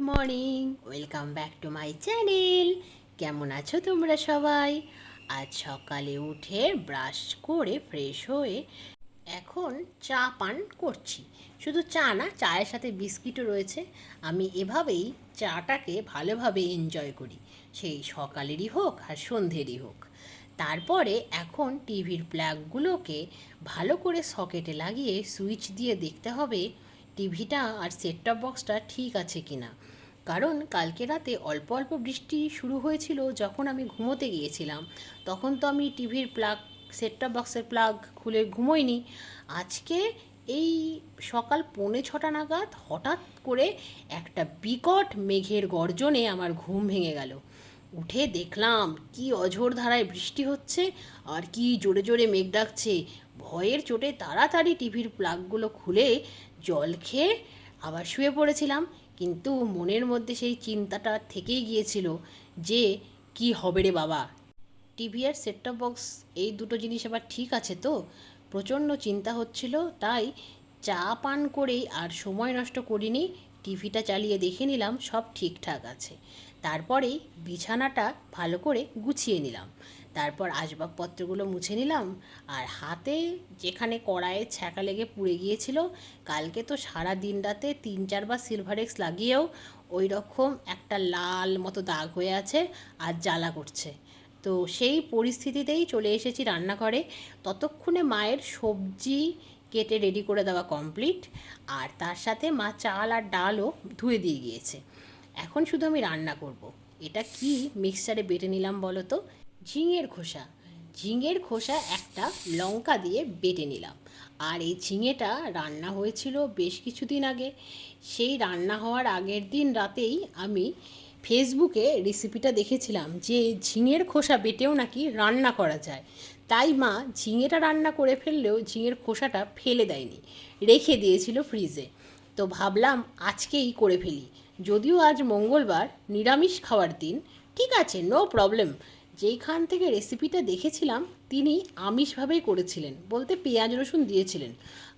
Morning. Welcome back to my channel. কেমন আছো তোমরা সবাই? আজ সকালে উঠে ব্রাশ করে ফ্রেশ হয়ে এখন চা পান করছি। শুধু চা না, চায়ের সাথে বিস্কিটও রয়েছে। আমি এভাবেই চাটাকে ভালোভাবে এনজয় করি। সেই সকালেরই হোক আর সন্ধ্যেরই হোক। তারপরে এখন টিভির প্লাগগুলোকে ভালো করে সকেটে লাগিয়ে সুইচ দিয়ে দেখতে হবে টিভিটা আর সেট টপ বক্সটা ঠিক আছে কি না কারণ কালকে রাতে অল্প অল্প বৃষ্টি শুরু হয়েছিল যখন আমি ঘুমোতে গিয়েছিলাম। তখন তো আমি টিভির প্লাগ সেটটা বক্সের প্লাগ খুলে ঘুমোইনি। আজকে এই সকাল পৌনে ছটা নাগাদ হঠাৎ করে একটা বিকট মেঘের গর্জনে আমার ঘুম ভেঙে গেল। উঠে দেখলাম কি অঝোর ধারায় বৃষ্টি হচ্ছে আর কি জোরে জোরে মেঘ ডাকছে। ভয়ের চোটে তাড়াতাড়ি টিভির প্লাগগুলো খুলে জল খেয়ে আবার শুয়ে পড়েছিলাম। কিন্তু মনের মধ্যে সেই চিন্তাটা থেকেই গিয়েছিল যে, কি হবে রে বাবা? টিভি আর সেট টপ বক্স এই দুটো জিনিস আবার ঠিক আছে তো? প্রচণ্ড চিন্তা হচ্ছিল, তাই চা পান করেই আর সময় নষ্ট করিনি, টিভিটা চালিয়ে দেখে নিলাম সব ঠিকঠাক আছে। তারপরেই বিছানাটা ভালো করে গুছিয়ে নিলাম। তারপর আসবাবপত্রগুলো মুছে নিলাম আর হাতে যেখানে কড়াইয়ে ছ্যাঁকা লেগে পুড়ে গিয়েছিল, কালকে তো সারা দিন রাতে তিন চারবার সিলভারেক্স লাগিয়েও ওই রকম একটা লাল মতো দাগ হয়ে আছে আর জ্বালা করছে। তো সেই পরিস্থিতিতেই চলে এসেছি রান্নাঘরে। ততক্ষণে মায়ের সবজি কেটে রেডি করে দেওয়া কমপ্লিট আর তার সাথে মা চাল আর ডালও ধুয়ে দিয়ে গিয়েছে। এখন শুধু আমি রান্না করব। এটা কি মিক্সচারে বেটে নিলাম বলো তো? ঝিঙের খোসা। ঝিঙের খোসা একটা লঙ্কা দিয়ে বেটে নিলাম। আর এই ঝিঙেটা রান্না হয়েছিল বেশ কিছুদিন আগে। সেই রান্না হওয়ার আগের দিন রাতেই আমি ফেসবুকে রেসিপিটা দেখেছিলাম যে ঝিঙের খোসা বেটেও নাকি রান্না করা যায়। তাই মা ঝিঙেটা রান্না করে ফেললেও ঝিঙের খোসাটা ফেলে দেয়নি। রেখে দিয়েছিল ফ্রিজে। তো ভাবলাম আজকেই করে ফেলি। যদিও আজ মঙ্গলবার, নিরামিষ খাওয়ার দিন। ঠিক আছে নো প্রবলেম যেইখান থেকে রেসিপিটা দেখেছিলাম তিনি আমিষভাবেই করেছিলেন। বলতে পেঁয়াজ, রসুন দিয়েছিলেন।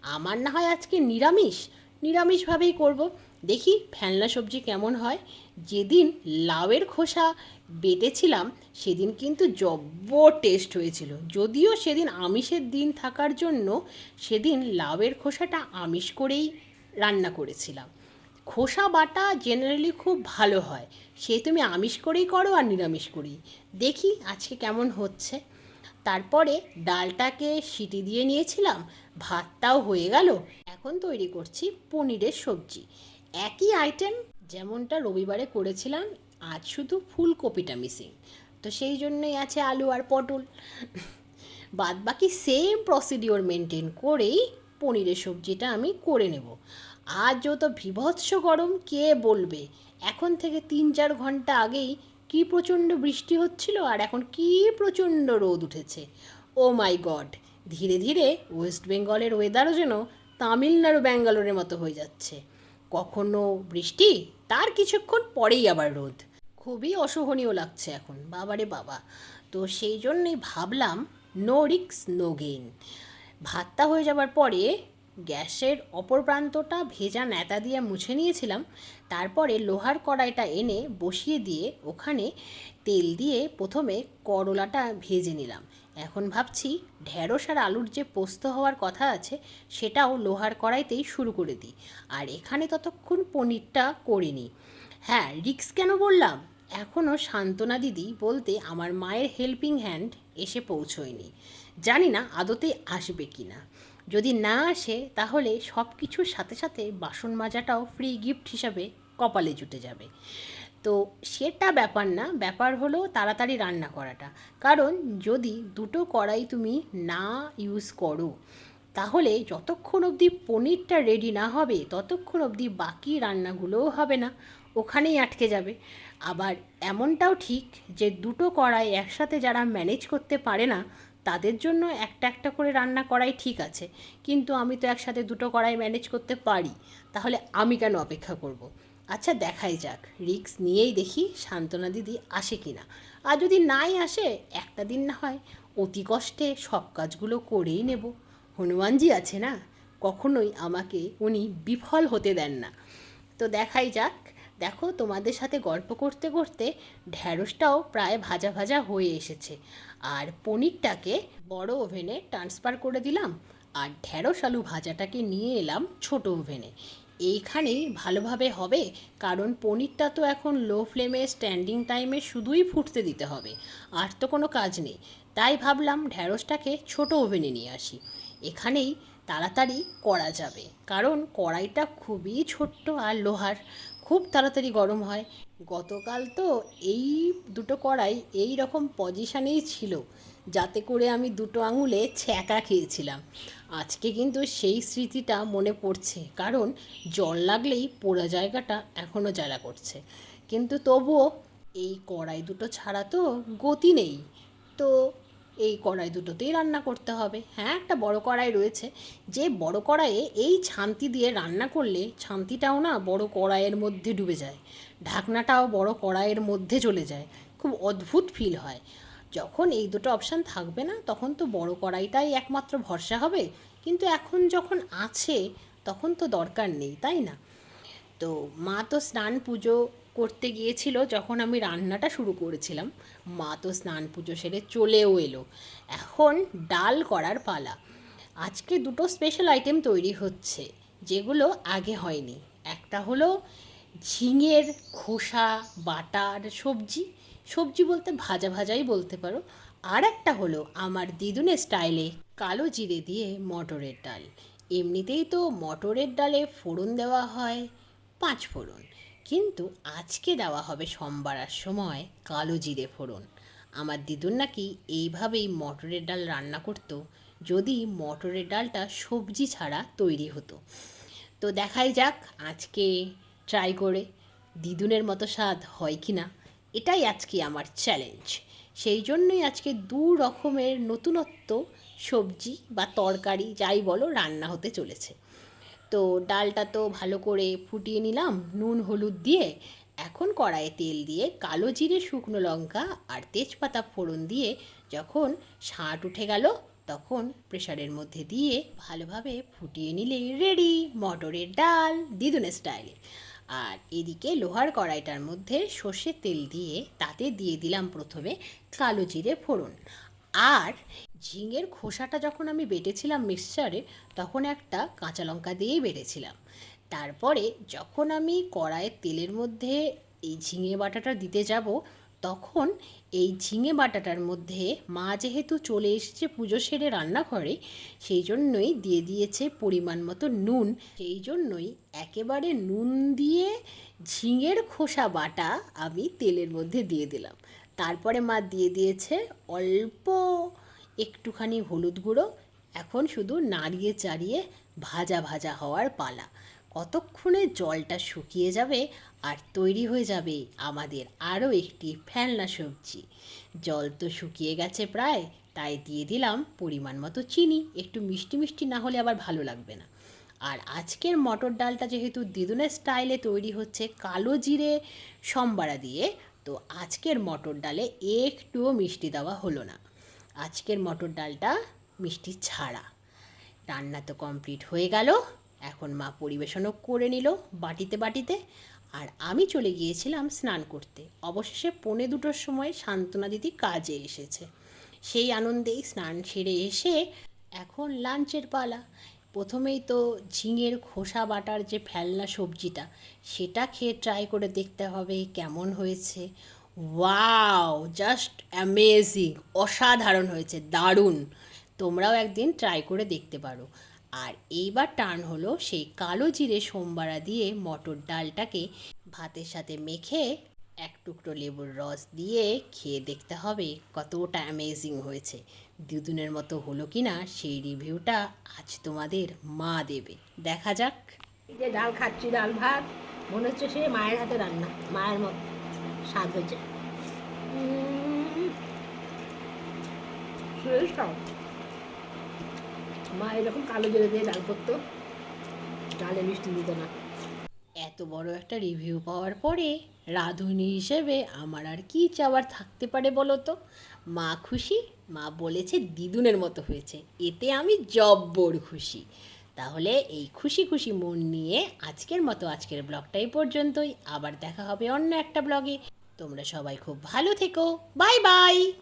আমার না হয় আজকে নিরামিষ। নিরামিষভাবেই করব। দেখি ফেলনা সবজি কেমন হয়। যেদিন লাউয়ের খোসা বেটেছিলাম, সেদিন কিন্তু জব্বর টেস্ট হয়েছিল। যদিও সেদিন আমিষের দিন থাকার জন্য, সেদিন লাউয়ের খোসাটা আমিষ করেই রান্না করেছিলাম। খোসা বাটা জেনারেলি খুব ভালো হয়। সে তুমি আমিষ করেই করো আর নিরামিষ করেই। দেখি আজকে কেমন হচ্ছে। তারপরে ডালটাকে সিটি দিয়ে নিয়েছিলাম, ভাতটাও হয়ে গেল। এখন তৈরি করছি পনিরের সবজি। একই আইটেম যেমনটা রবিবারে করেছিলাম, আজ শুধু ফুলকপিটা মিসিং তো সেই জন্যই আছে আলু আর পটল। বাদ বাকি সেম প্রসিডিওর মেনটেন করেই পনিরের সবজিটা আমি করে নেব। আজ তো বিভৎস গরম, কে বলবে? এখন থেকে তিন চার ঘণ্টা আগেই কি প্রচণ্ড বৃষ্টি হচ্ছিল আর এখন কি প্রচণ্ড রোদ উঠেছে। ও মাই গড, ধীরে ধীরে ওয়েস্ট বেঙ্গলের ওয়েদারও যেন তামিলনাড়ু, ব্যাঙ্গালোরের মতো হয়ে যাচ্ছে। কখনো বৃষ্টি, তার কিছুক্ষণ পরেই আবার রোদ। খুবই অসহনীয় লাগছে এখন, বাবারে বাবা। তো সেই জন্যই ভাবলাম নো রিক্স নো গেইন ভাতটা হয়ে যাবার পরে গ্যাসের অপর প্রান্তটা ভেজা ন্যাতা দিয়ে মুছে নিয়েছিলাম। তারপরে লোহার কড়াইটা এনে বসিয়ে দিয়ে ওখানে তেল দিয়ে প্রথমে করলাটা ভেজে নিলাম। এখন ভাবছি ঢেঁড়স আর আলুর যে পোস্ত হওয়ার কথা আছে, সেটাও লোহার কড়াইতেই শুরু করে দিই। আর এখানে ততক্ষণ পনিরটা করে নিই হ্যাঁ রিক্স কেন বললাম? এখনও সান্ত্বনা দিদি বলতে আমার মায়ের হেল্পিং হ্যান্ড এসে পৌঁছয়নি। জানি না আদতে আসবে কি না যদি না আসে, তাহলে সব কিছুর সাথে সাথে বাসন মাজাটাও ফ্রি গিফট হিসাবে কপালে জুটে যাবে। তো সেটা ব্যাপার না, ব্যাপার হলো তাড়াতাড়ি রান্না করাটা। কারণ যদি দুটো কড়াই তুমি না ইউজ করো, তাহলে যতক্ষণ অবধি পনিরটা রেডি না হবে, ততক্ষণ অবধি বাকি রান্নাগুলোও হবে না। ওখানেই আটকে যাবে। আবার এমনটাও ঠিক যে দুটো কড়াই একসাথে যারা ম্যানেজ করতে পারে না তাদের জন্য একটা একটা করে রান্না করাই ঠিক আছে। কিন্তু আমি তো একসাথে দুটো কড়াই ম্যানেজ করতে পারি। তাহলে আমি কেন অপেক্ষা করব। আচ্ছা দেখাই যাক। রিক্স নিয়েই দেখি সান্ত্বনা দিদি আসে কি না আর যদি নাই আসে, একটা দিন না হয় অতি কষ্টে সব কাজগুলো করেই নেব। হনুমানজি আছে না? কখনোই আমাকে উনি বিফল হতে দেন না। তো দেখাই যাক। দেখো, তোমাদের সাথে গল্প করতে করতে ঢ্যাঁড়সটাও প্রায় ভাজা ভাজা হয়ে এসেছে। আর পনিরটাকে বড় ওভেনে ট্রান্সফার করে দিলাম আর ঢ্যাঁড়স আলু ভাজাটাকে নিয়ে এলাম ছোট ওভেনে। এইখানেই ভালোভাবে হবে, কারণ পনিরটা তো এখন লো ফ্লেমে স্ট্যান্ডিং টাইমে শুধুই ফুটতে দিতে হবে, আর তো কোনো কাজ নেই। তাই ভাবলাম ঢ্যাঁড়সটাকে ছোট ওভেনে নিয়ে আসি। এখানেই তাড়াতাড়ি করা যাবে, কারণ কড়াইটা খুবই ছোট্ট আর লোহার। খুব তাড়াতাড়ি গরম হয়। গতকাল তো এই দুটো কড়াই এই রকম পজিশানেই ছিল, যাতে করে আমি দুটো আঙুলে ছ্যাঁকা খেয়েছিলাম। আজকে কিন্তু সেই স্মৃতিটা মনে পড়ছে, কারণ জল লাগলেই পোড়া জায়গাটা এখনও জ্বালা করছে। কিন্তু তবুও এই কড়াই দুটো ছাড়া তো গতি নেই। তো এই কড়াই দুটোতেই রান্না করতে হবে। হ্যাঁ একটা বড় কড়াই রয়েছে। যে বড় কড়াইয়ে এই ছান্তি দিয়ে রান্না করলে ছান্তিটাও না বড় কড়াইয়ের মধ্যে ডুবে যায়। ঢাকনাটাও বড় কড়াইয়ের মধ্যে চলে যায়। খুব অদ্ভুত ফিল হয়। যখন এই দুটো অপশান থাকবে না, তখন তো বড় কড়াইটাই একমাত্র ভরসা হবে। কিন্তু এখন যখন আছে, তখন তো দরকার নেই, তাই না? তো মা তো স্নান পুজো করতে গিয়েছিল যখন আমি রান্নাটা শুরু করেছিলাম, মা তো স্নান পুজো সেরে চলেও এলো। এখন ডাল করার পালা। আজকে দুটো স্পেশাল আইটেম তৈরি হচ্ছে, যেগুলো আগে হয়নি। একটা হলো ঝিঙের খোসা, বাটার, সবজি। সবজি বলতে ভাজা ভাজাই বলতে পারো। আর একটা হলো আমার দিদুনের স্টাইলে কালো জিরে দিয়ে মটরের ডাল। এমনিতেই তো মটরের ডালে ফোড়ন দেওয়া হয়, পাঁচ ফোড়ন। কিন্তু আজকে দেওয়া হবে সোমবারার সময় কালো জিরে ফোড়ন। আমার দিদুন নাকি এইভাবেই মটরের ডাল রান্না করতো, যদি মটরের ডালটা সবজি ছাড়া তৈরি হতো। তো দেখাই যাক, আজকে ট্রাই করে দিদুনের মতো স্বাদ হয় কি না এটাই আজকে আমার চ্যালেঞ্জ সেই জন্যই আজকে দু রকমের নতুনত্ব সবজি বা তরকারি, যাই বলো, রান্না হতে চলেছে। তো ডালটা তো ভালো করে ফুটিয়ে নিলাম, নুন, হলুদ দিয়ে। এখন কড়াইয়ে তেল দিয়ে কালো জিরে, শুকনো লঙ্কা আর তেজপাতা ফোড়ন দিয়ে যখন ছাঁট উঠে গেল, তখন প্রেশারের মধ্যে দিয়ে ভালোভাবে ফুটিয়ে নিলে রেডি মটরের ডাল দিদুনের স্টাইলে আর এদিকে লোহার কড়াইটার মধ্যে সর্ষের তেল দিয়ে তাতে দিয়ে দিলাম প্রথমে কালো জিরে ফোড়ন। আর ঝিঙের খোসাটা যখন আমি বেটেছিলাম মিক্সচারে, তখন একটা কাঁচা লঙ্কা দিয়েই বেটেছিলাম। তারপরে যখন আমি কড়াইয়ের তেলের মধ্যে এই ঝিঙে বাটাটা দিতে যাব, তখন এই ঝিঙে বাটাটার মধ্যে মা যেহেতু চলে এসেছে পুজো সেরে রান্নাঘরে, সেই জন্যই দিয়ে দিয়েছে পরিমাণ মতো নুন। সেই জন্যই একেবারে নুন দিয়ে ঝিঙের খোসা বাটা আমি তেলের মধ্যে দিয়ে দিলাম। তারপরে মা দিয়ে দিয়েছে অল্প একটুখানি হলুদ গুঁড়ো। এখন শুধু নাড়িয়ে চাড়িয়ে ভাজা ভাজা হওয়ার পালা। কতক্ষণে জলটা শুকিয়ে যাবে আর তৈরি হয়ে যাবে আমাদের আরও একটি ফেলনা সবজি। জল তো শুকিয়ে গেছে প্রায়, তাই দিয়ে দিলাম পরিমাণ মতো চিনি। একটু মিষ্টি মিষ্টি না হলে আবার ভালো লাগবে না। আর আজকের মটর ডালটা যেহেতু দিদুনের স্টাইলে তৈরি হচ্ছে কালো জিরে সম্বারা দিয়ে তো আজকের মটর ডালে একটুও মিষ্টি দেওয়া হলো না। আজকের মটর ডালটা মিষ্টি ছাড়া। রান্না তো কমপ্লিট হয়ে গেল। এখন মা পরিবেশনও করে নিল বাটিতে বাটিতে। আর আমি চলে গিয়েছিলাম স্নান করতে। অবশেষে পৌনে দুটোর সময় সান্ত্বনা দিদি কাজে এসেছে। সেই আনন্দেই স্নান সেরে এসে এখন লাঞ্চের পালা। প্রথমেই তো ঝিঙের খোসা বাটার যে ফেলনা সবজিটা, সেটা খেয়ে ট্রাই করে দেখতে হবে কেমন হয়েছে। ওয়াও জাস্ট অ্যামেজিং অসাধারণ হয়েছে, দারুণ। তোমরাও একদিন ট্রাই করে দেখতে পারো। আর এইবার টার্ন হলো সেই কালো জিরে সোমবারা দিয়ে মটর ডালটাকে ভাতের সাথে মেখে এক টুকরো লেবুর রস দিয়ে খেয়ে দেখতে হবে কতটা অ্যামেজিং হয়েছে। দুদিনের মতো হলো কি না সেই রিভিউটা আজ তোমাদের মা দেবে। দেখা যাক। যে ডাল খাচ্ছি, ডাল ভাত, মনে হচ্ছে সে মায়ের হাতে রান্না, মায়ের মতো স্বাদ হয়েছে। মা এরকম কালো জিরে দিয়ে ডাল করতো, ডালে মিষ্টি দিত না। বড় একটা রিভিউ পাওয়ার পরে রাঁধুনি হিসেবে আমার আর কি চাওয়ার থাকতে পারে বলো তো? মা খুশি, মা বলেছে দিদুনের মতো হয়েছে, এতে আমি জব্বর খুশি। তাহলে এই খুশি খুশি মন নিয়ে আজকের মতো আজকের ব্লগটা এই পর্যন্তই। আবার দেখা হবে অন্য একটা ব্লগে। তোমরা সবাই খুব ভালো থেকো। Bye bye!